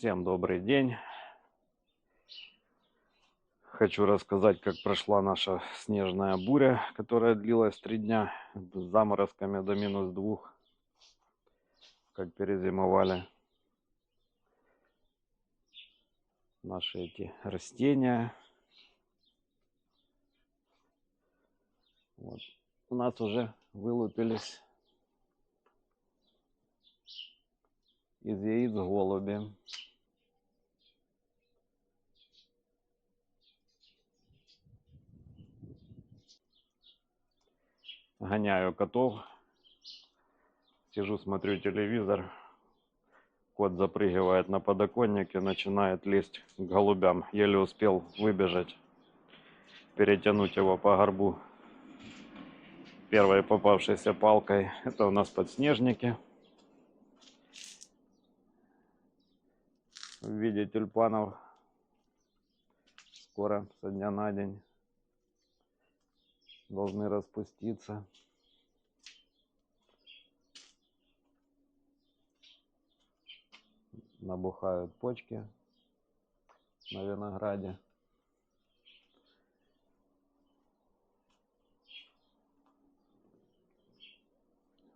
Всем добрый день. Хочу рассказать, как прошла наша снежная буря, которая длилась три дня с заморозками до минус двух. Как перезимовали наши эти растения. Вот. У нас уже вылупились из яиц голуби. Гоняю котов. Сижу, смотрю телевизор. Кот запрыгивает на подоконник и начинает лезть к голубям. Еле успел выбежать, перетянуть его по горбу первой попавшейся палкой. Это у нас подснежники. в виде тюльпанов скоро со дня на день должны распуститься. Набухают почки на винограде.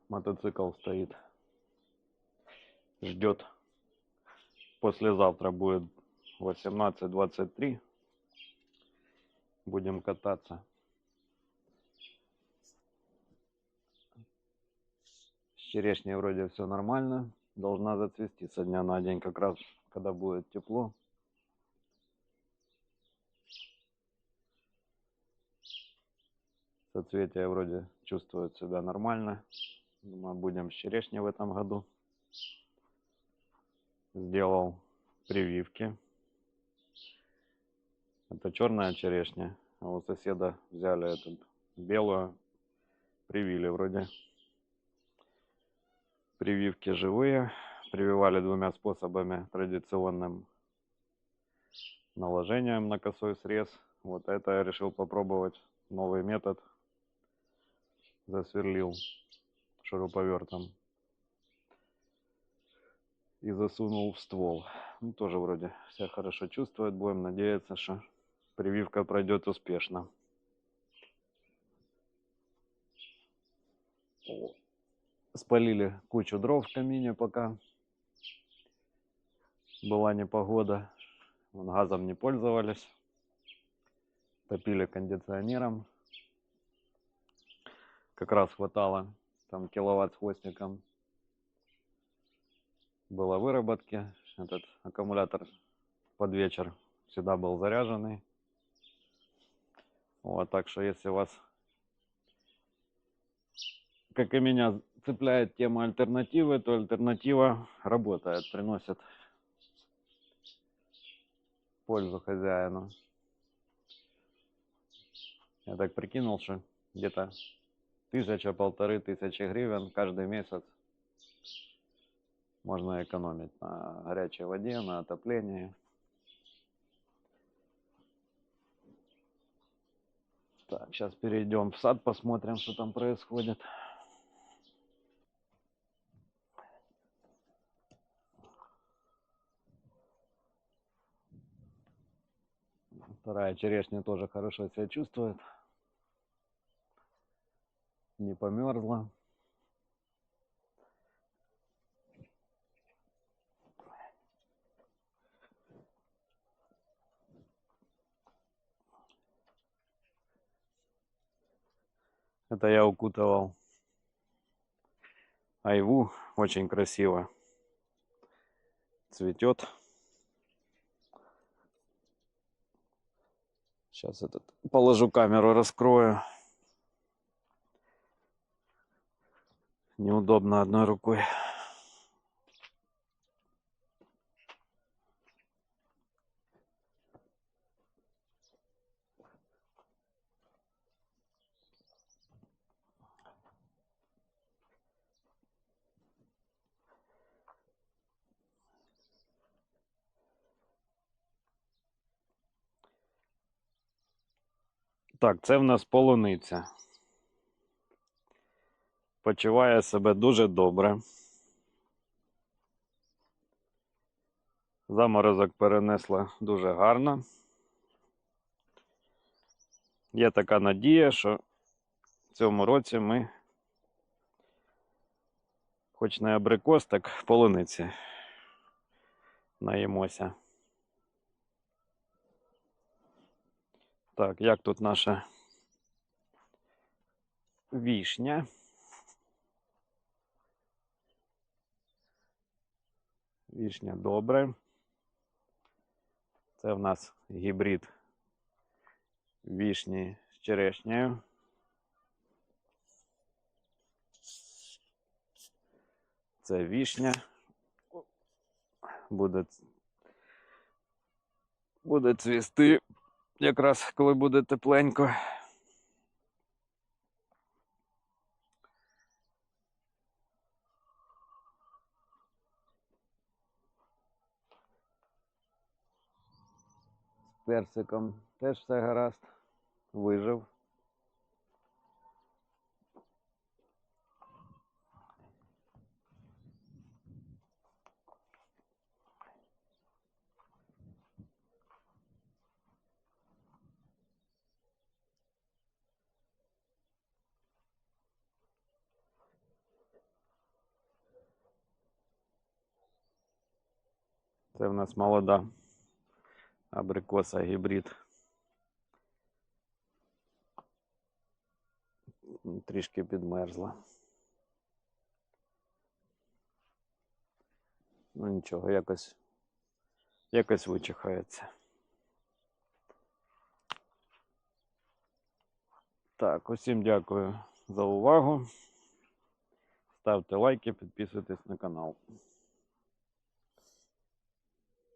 Мотоцикл стоит, ждет послезавтра будет 18.23. Будем кататься. С черешней вроде все нормально. Должна зацвести со дня на день, как раз когда будет тепло. Соцветия вроде чувствуют себя нормально. Мы будем с черешней в этом году сделал прививки. Это черная черешня. А у соседа взяли эту белую, привили вроде. Прививки живые. Прививали двумя способами. Традиционным наложением на косой срез. Вот это я решил попробовать новый метод. Засверлил шуруповертом и засунул в ствол. Ну, тоже вроде себя хорошо чувствует. Будем надеяться, что прививка пройдет успешно. Спалили кучу дров в камине, пока была непогода. Вон, газом не пользовались. Топили кондиционером. Как раз хватало там киловатт с хвостиком было выработки. Этот аккумулятор под вечер всегда был заряженный. Вот, так что если вас, как и меня, цепляет тема альтернативы, то альтернатива работает, приносит пользу хозяину. Я так прикинул, что где-то тысяча-полторы тысячи гривен каждый месяц можно экономить на горячей воде, на отоплении. Так, сейчас перейдем в сад, посмотрим, что там происходит. Вторая черешня тоже хорошо себя чувствует. Не померзла. Это я укутывал айву. Очень красиво цветет. Сейчас этот положу камеру, раскрою. Неудобно одной рукой. Так, це в нас полуниця. Почуває себе дуже добре. Заморозок перенесла дуже гарно. Є така надія, що в цьому році ми хоч не абрикос, так полуниці наїмося. Так, як тут наша вішня? Вішня добре. Це в нас гібрид вішні з черешнею. Це вішня. Буде, буде цвісти якраз коли буде тепленько. З персиком теж все гаразд. Вижив. Це в нас молода абрикоса гібрид. Трішки підмерзла. Ну нічого, якось, якось вичихається. Так, усім дякую за увагу. Ставте лайки, підписуйтесь на канал.